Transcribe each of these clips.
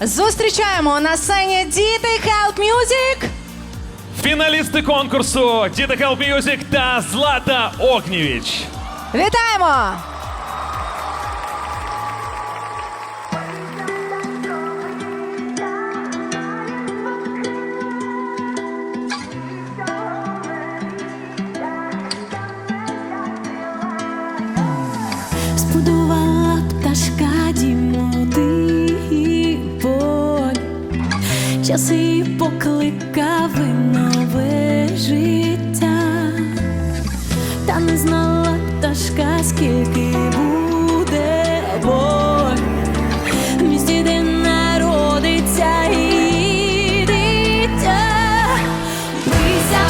Зустрічаємо на сцені діти Help Music. Фіналісти конкурсу Діти Help Music та Злата Огнєвіч. Вітаємо! Збудувала пташка Часи покликав нове життя, та не знала пташка, скільки буде боль, місті, де народиться і дитя. Бийся,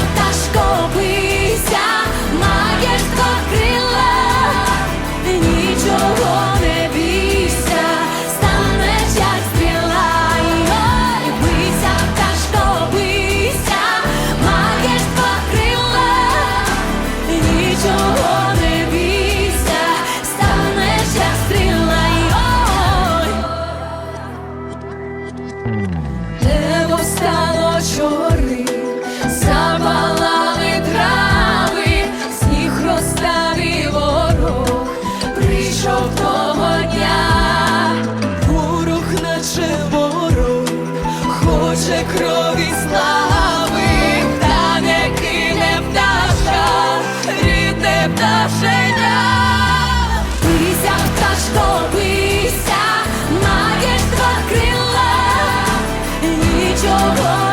oh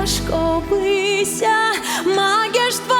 Бийся, бися, магія ж два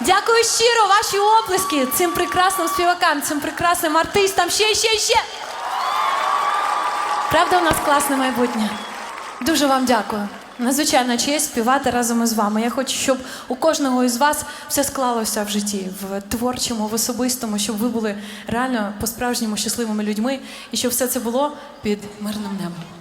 Дякую щиро ваші оплески цим прекрасним співакам, цим прекрасним артистам. Ще, ще, ще. Правда, у нас класне майбутнє. Дуже вам дякую. Надзвичайна честь співати разом із вами. Я хочу, щоб у кожного із вас все склалося в житті, в творчому, в особистому, щоб ви були реально по-справжньому щасливими людьми і щоб все це було під мирним небом.